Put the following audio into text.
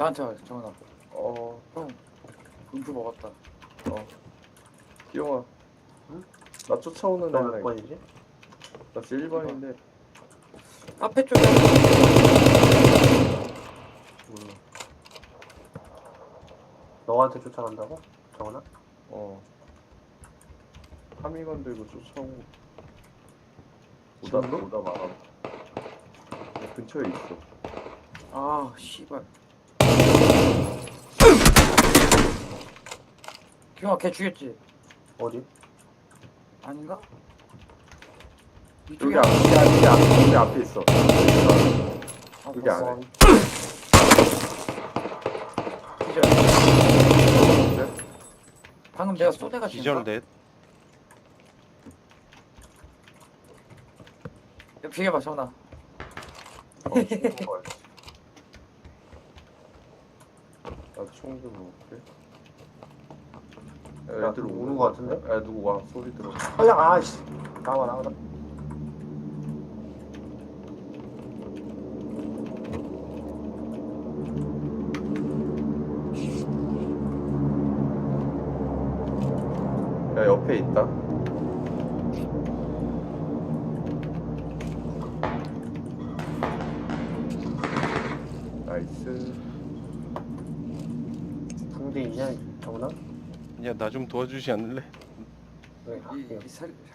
나한테 와 정원아 어, 형 음주 먹었다. 어. 기영아. 응? 나 쫓아오는 너몇 애랑 번이지? 나 1번인데. 앞에 쪽에 몰라 너한테 쫓아간다고? 정원아? 어. 파밍건 들고 쫓아오고 오다 지금도? 오다 말아. 근처에 있어. 아 씨발 기영아 걔 죽였지? 어디? 아닌가? 여기 이쪽에 앞 여기 앞 여기 앞 여기 앞에 있어 아, 여기. 안에 기절 방금 내가 쏘대가 기절 넷 비켜봐 전화 어, 총 먹어야지. 나도 총좀 먹을게. 야, 애들 오는 거거 같은데? 야 누구 와 소리 들어. 아야 아씨 나와 나와 나야 옆에 있다. 나이스. 붕대 있냐 정원아? 야 나 좀 도와주지 않을래? 여기 이, 갈게요 이 살, 살려